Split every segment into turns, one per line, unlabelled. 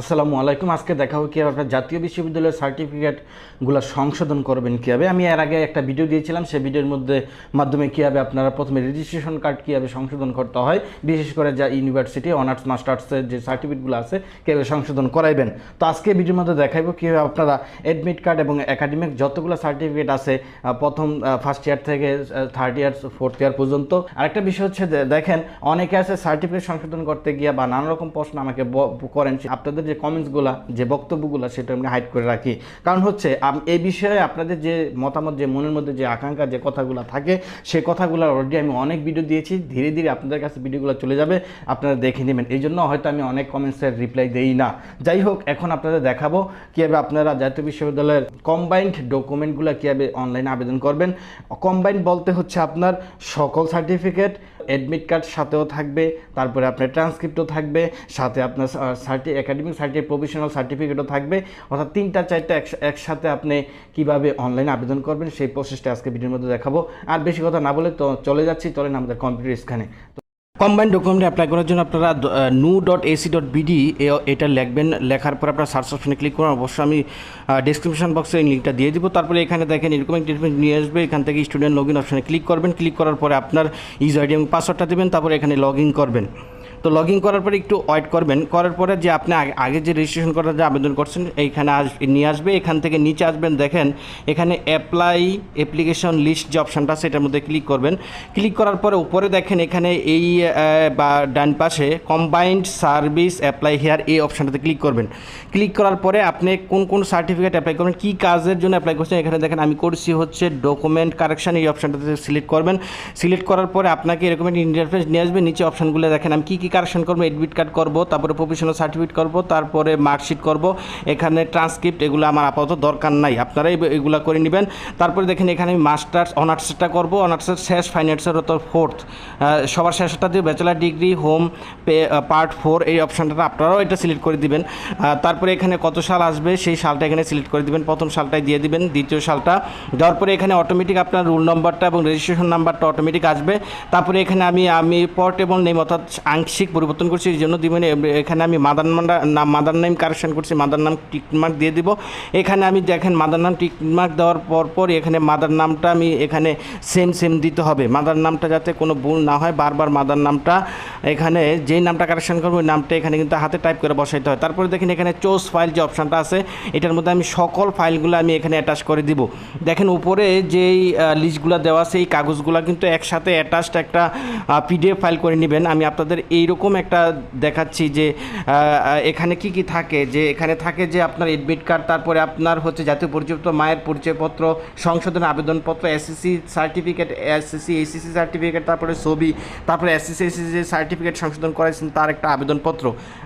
আসসালামু আলাইকুম। আজকে দেখাবো কীভাবে আপনার জাতীয় বিশ্ববিদ্যালয়ের সার্টিফিকেটগুলো সংশোধন করবেন কীভাবে। আমি এর আগে একটা ভিডিও দিয়েছিলাম, সেই ভিডিওর মধ্যে মাধ্যমে কীভাবে আপনারা প্রথমে রেজিস্ট্রেশন কার্ড কীভাবে সংশোধন করতে হয়, বিশেষ করে যা ইউনিভার্সিটি অনার্স মাস্টার্সের যে সার্টিফিকেটগুলো আছে, কীভাবে সংশোধন করাইবেন। তো আজকে ভিডিওর মধ্যে দেখাবো কীভাবে আপনারা অ্যাডমিট কার্ড এবং একাডেমিক যতগুলো সার্টিফিকেট আছে প্রথম ফার্স্ট ইয়ার থেকে থার্ড ইয়ার ফোর্থ ইয়ার পর্যন্ত। আরেকটা বিষয় হচ্ছে দেখেন, অনেকে আছে সার্টিফিকেট সংশোধন করতে গিয়ে বা নানা রকম প্রশ্ন আমাকে করেন আপনাদের যে কমেন্টসগুলো যে বক্তব্যগুলো, সেটা আমি হাইড করে রাখি। কারণ হচ্ছে এই বিষয়ে আপনাদের যে মতামত, যে মনের মধ্যে যে আকাঙ্ক্ষা, যে কথাগুলো থাকে সে কথাগুলো অলরেডি আমি অনেক ভিডিও দিয়েছি। ধীরে ধীরে আপনাদের কাছে ভিডিওগুলো চলে যাবে, আপনারা দেখে নেবেন। এই জন্য হয়তো আমি অনেক কমেন্টসের রিপ্লাই দেই না। যাই হোক, এখন আপনাদের দেখাবো কীভাবে আপনারা জাতীয় বিশ্ববিদ্যালয়ের কম্বাইন্ড ডকুমেন্টগুলো কীভাবে অনলাইনে আবেদন করবেন। কম্বাইন্ড বলতে হচ্ছে আপনার সকল সার্টিফিকেট অ্যাডমিট কার্ড সাথেও থাকবে, তারপরে আপনার ট্রান্সক্রিপ্টও থাকবে, সাথে আপনার সার্টি একাডেমিক সার্টি প্রফেশনাল সার্টিফিকেটও থাকবে। অর্থাৎ তিনটা, চারটা একস- একসাথে আপনি কীভাবে অনলাইনে আবেদন করবেন, সেই প্রসেসটা আজকে ভিডিওর মধ্যে দেখাবো। আর বেশি কথা না বলে তো চলে যাচ্ছি, চলেন আমাদের কম্পিউটার স্ক্যানে কম্বাইন ডকুমেন্ট অ্যাপ্লাই করার জন্য আপনারা নু ডট এসি ডট বিডি এটা লিখবেন, লেখার পর আপনারা সার্চ অপশনে ক্লিক করুন। অবশ্যই আমি ডিসক্রিপশন বক্সে এই লিঙ্কটা দিয়ে দিব। তারপরে এখানে দেখেন এরকম একটা নিয়ে আসবে। এখান থেকে স্টুডেন্ট লগ ইন অপশনে ক্লিক করবেন। ক্লিক করার পরে আপনার ইউজার আইডি এবং পাসওয়ার্ডটা দেবেন। তারপরে এখানে লগ ইন করবেন। তো লগ ইন করার পরে একটু ওয়েট করবেন। করার পরে যে আপনি আগে- যে রেজিস্ট্রেশন করার যে আবেদন করছেন, এইখানে আস, নিয়ে আসবে। এখান থেকে নিচে আসবেন, দেখেন, এখানে অ্যাপ্লাই অ্যাপ্লিকেশন লিস্ট যে অপশানটা আছে, এটার মধ্যে ক্লিক করবেন। ক্লিক করার পরে উপরে দেখেন, এখানে এই বা ডান পাশে কম্বাইন্ড সার্ভিস অ্যাপ্লাই হেয়ার এই অপশানটাতে ক্লিক করবেন। ক্লিক করার পরে আপনি কোন কোন সার্টিফিকেট অ্যাপ্লাই করবেন, কী কাজের জন্য অ্যাপ্লাই করছেন, এখানে দেখেন, আমি করছি হচ্ছে ডকুমেন্ট কারেকশন এই অপশানটাতে সিলেক্ট করবেন। সিলেক্ট করার পরে আপনাকে এরকম ইন্টারফেস নিয়ে আসবে, নিচে অপশানগুলো দেখেন, আমি কী কী কারেকশন করব এডমিট কার্ড করব, তারপরে প্রফেশনাল সার্টিফিকেট করব, তারপরে মার্কশিট করব, এখানে ট্রান্সক্রিপ্ট এগুলো আমার আপাতত দরকার নাই। আপনারাই এগুলো করে নেবেন। তারপরে দেখেন এখানে আমি মাস্টার্স অনার্সটা করব অনার্সের শেষ ফাইন্যান্সের তো ফোর্থ সবার শেষটা দিয়ে ব্যাচেলার ডিগ্রি হোম পে পার্ট ফোর এই অপশানটা আপনারাও এটা সিলেক্ট করে দিবেন। তারপরে এখানে কত সাল আসবে, সেই সালটা এখানে সিলেক্ট করে দিবেন। প্রথম সালটাই দিয়ে দিবেন, দ্বিতীয় সালটা দেওয়ার পরে এখানে অটোমেটিক আপনার রুল নম্বরটা এবং রেজিস্ট্রেশন নাম্বারটা অটোমেটিক আসবে। তারপরে এখানে আমি আমি পোর্টেবল নেম অর্থাৎ আংশিক পরিবর্তন করছি, এই জন্য দিবেন এখানে আমি মাদার নাম মাদার নেম কারেকশন করছি মাদার নাম টিকমার্ক দিয়ে দিব। এখানে আমি দেখেন মাদার নাম টিকমার্ক দেওয়ার পর পর এখানে মাদার নামটা আমি এখানে সেম সেম দিতে হবে। মাদার নামটা যাতে কোনো ভুল না হয়, বারবার মাদার নামটা এখানে যেই নামটা কারেকশন করব, ওই নামটা এখানে কিন্তু হাতে টাইপ করে বসাইতে হয়। তারপরে দেখেন এখানে চোজ ফাইল যে অপশানটা আছে, এটার মধ্যে আমি সকল ফাইলগুলো আমি এখানে অ্যাটাচ করে দিব। দেখেন উপরে যেই লিস্টগুলো দেওয়া আছে, এই কাগজগুলো কিন্তু একসাথে অ্যাটাচড একটা পিডিএফ ফাইল করে নেবেন। আমি আপনাদের এইরকম একটা দেখাচ্ছি যে এখানে কি কি থাকে? যে এখানে থাকে যে আপনার এডমিট কার্ড, তারপরে আপনার হচ্ছে জাতীয় পরিচয়পত্র, মায়ের পরিচয়পত্র, সংশোধন আবেদনপত্র SSC certificate SSC SSC certificate তারপরে ছবি, তারপরে এসএসসি এসিসি যে সার্টিফিকেট সংশোধন করেছেন তার একটা আবেদনপত্র।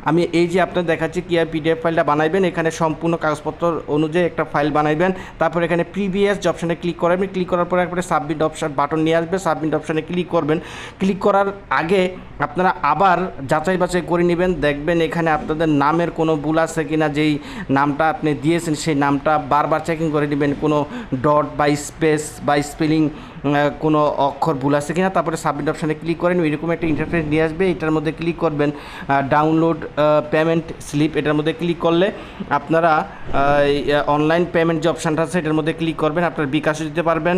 আমি এই যে আপনার দেখাচ্ছি কি আর পিডিএফ ফাইলটা বানাইবেন, এখানে সম্পূর্ণ কাগজপত্র অনুযায়ী একটা ফাইল বানাইবেন, তারপর এখানে প্রিভিয়াস অপশানে ক্লিক করবেন ক্লিক করার পরে একবারে সাবমিট অপশান বাটন নিয়ে আসবে সাবমিট অপশানে ক্লিক করবেন। ক্লিক করার আগে আপনারা আবার যাচাই বাছাই করে নেবেন, দেখবেন এখানে আপনাদের নামের কোনো ভুল আছে কি না যেই নামটা আপনি দিয়েছেন সেই নামটা বারবার চেকিং করে নেবেন, কোনো ডট বা স্পেস বা স্পেলিং কোনো অক্ষর ভুল আছে কিনা, তারপরে সাবমিট অপশানে ক্লিক করেন এরকম একটা ইন্টারফেস নিয়ে আসবে, এটার মধ্যে ক্লিক করবেন ডাউনলোড পেমেন্ট স্লিপ এটার মধ্যে ক্লিক করলে আপনারা অনলাইন পেমেন্ট যে অপশানটা আছে, এটার মধ্যে ক্লিক করবেন, আপনার বিকাশও দিতে পারবেন।